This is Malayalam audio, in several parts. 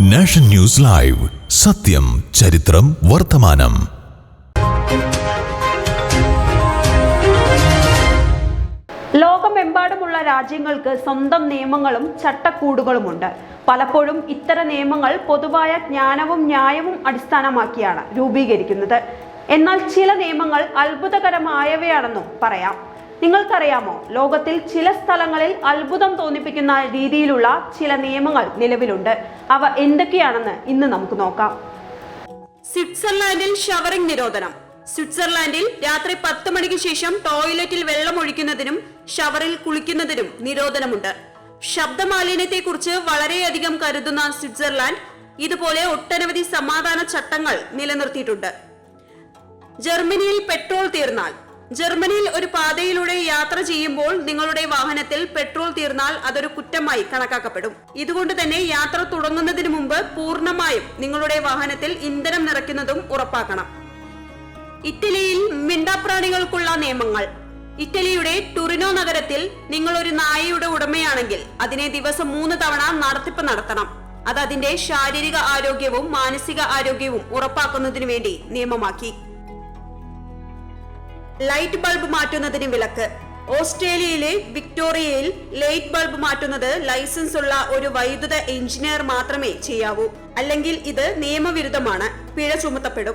Nation news live. സത്യം ചരിത്രം വർത്തമാനം. ലോകമെമ്പാടുമുള്ള രാജ്യങ്ങൾക്ക് സ്വന്തം നിയമങ്ങളും ചട്ടക്കൂടുകളുമുണ്ട്. പലപ്പോഴും ഇത്തരം നിയമങ്ങൾ പൊതുവായ ജ്ഞാനവും ന്യായവും അടിസ്ഥാനമാക്കിയാണ് രൂപീകരിക്കുന്നത്. എന്നാൽ ചില നിയമങ്ങൾ അത്ഭുതകരമായവയാണെന്നും പറയാം. നിങ്ങൾക്കറിയാമോ? ലോകത്തിൽ ചില സ്ഥലങ്ങളിൽ അത്ഭുതം തോന്നിപ്പിക്കുന്ന രീതിയിലുള്ള ചില നിയമങ്ങൾ നിലവിലുണ്ട്. അവ എന്തൊക്കെയാണെന്ന് ഇന്ന് നമുക്ക് നോക്കാം. സ്വിറ്റ്സർലാൻഡിൽ ഷവറിംഗ് നിരോധനം. സ്വിറ്റ്സർലാൻഡിൽ രാത്രി പത്ത് മണിക്ക് ശേഷം ടോയ്ലറ്റിൽ വെള്ളമൊഴിക്കുന്നതിനും ഷവറിൽ കുളിക്കുന്നതിനും നിരോധനമുണ്ട്. ശബ്ദമാലിന്യത്തെക്കുറിച്ച് വളരെയധികം കരുതുന്ന സ്വിറ്റ്സർലാൻഡ് ഇതുപോലെ ഒട്ടനവധി സമാധാന ചട്ടങ്ങൾ നിലനിർത്തിയിട്ടുണ്ട്. ജർമ്മനിയിൽ പെട്രോൾ തീർന്നാൽ ജർമ്മനിയിൽ ഒരു പാതയിലൂടെ യാത്ര ചെയ്യുമ്പോൾ നിങ്ങളുടെ വാഹനത്തിൽ പെട്രോൾ തീർന്നാൽ അതൊരു കുറ്റമായി കണക്കാക്കപ്പെടും. ഇതുകൊണ്ട് തന്നെ യാത്ര തുടങ്ങുന്നതിന് മുമ്പ് പൂർണമായും നിങ്ങളുടെ വാഹനത്തിൽ ഇന്ധനം നിറയ്ക്കുന്നതും ഉറപ്പാക്കണം. ഇറ്റലിയിൽ മിണ്ടാപ്രാണികൾക്കുള്ള നിയമങ്ങൾ. ഇറ്റലിയുടെ ടുറിനോ നഗരത്തിൽ നിങ്ങൾ ഒരു നായയുടെ ഉടമയാണെങ്കിൽ അതിനെ ദിവസം മൂന്ന് തവണ നടത്തിപ്പ് നടത്തണം. അത് അതിന്റെ ശാരീരിക ആരോഗ്യവും മാനസിക ആരോഗ്യവും ഉറപ്പാക്കുന്നതിനു വേണ്ടി നിയമമാക്കി. ലൈറ്റ് ബൾബ് മാറ്റുന്നതിന് വിലക്ക്. ഓസ്ട്രേലിയയിലെ വിക്ടോറിയയിൽ ലൈറ്റ് ബൾബ് മാറ്റുന്നത് ലൈസൻസ് ഉള്ള ഒരു വൈദ്യുത എഞ്ചിനീയർ മാത്രമേ ചെയ്യാവൂ. അല്ലെങ്കിൽ ഇത് നിയമവിരുദ്ധമാണ്. പിഴ ചുമത്തപ്പെടും.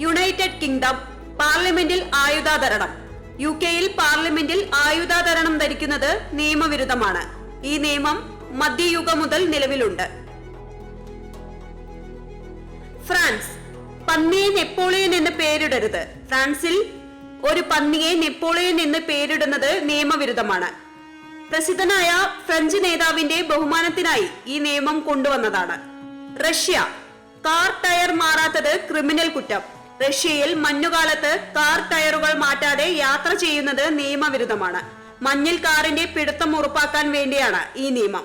യുണൈറ്റഡ് കിങ്ഡം പാർലമെന്റിൽ ആയുധാധരണം യു കെയിൽ പാർലമെന്റിൽ ആയുധാധരണം ധരിക്കുന്നത് നിയമവിരുദ്ധമാണ്. ഈ നിയമം മധ്യയുഗം മുതൽ നിലവിലുണ്ട്. ഫ്രാൻസ്. പന്നിയെ നെപ്പോളിയൻ എന്ന് പേരിടരുത്. ഫ്രാൻസിൽ ഒരു പന്നിയെ നെപ്പോളിയൻ എന്ന് പേരിടുന്നത് നിയമവിരുദ്ധമാണ്. പ്രസിദ്ധനായ ഫ്രഞ്ച് നേതാവിന്റെ ബഹുമാനത്തിനായി ഈ നിയമം കൊണ്ടുവന്നതാണ്. റഷ്യ കാർ ടയർ മാറാത്തത് ക്രിമിനൽ കുറ്റം. റഷ്യയിൽ മഞ്ഞുകാലത്ത് കാർ ടയറുകൾ മാറ്റാതെ യാത്ര ചെയ്യുന്നത് നിയമവിരുദ്ധമാണ്. മഞ്ഞിൽ കാറിന്റെ പിടുത്തം ഉറപ്പാക്കാൻ വേണ്ടിയാണ് ഈ നിയമം.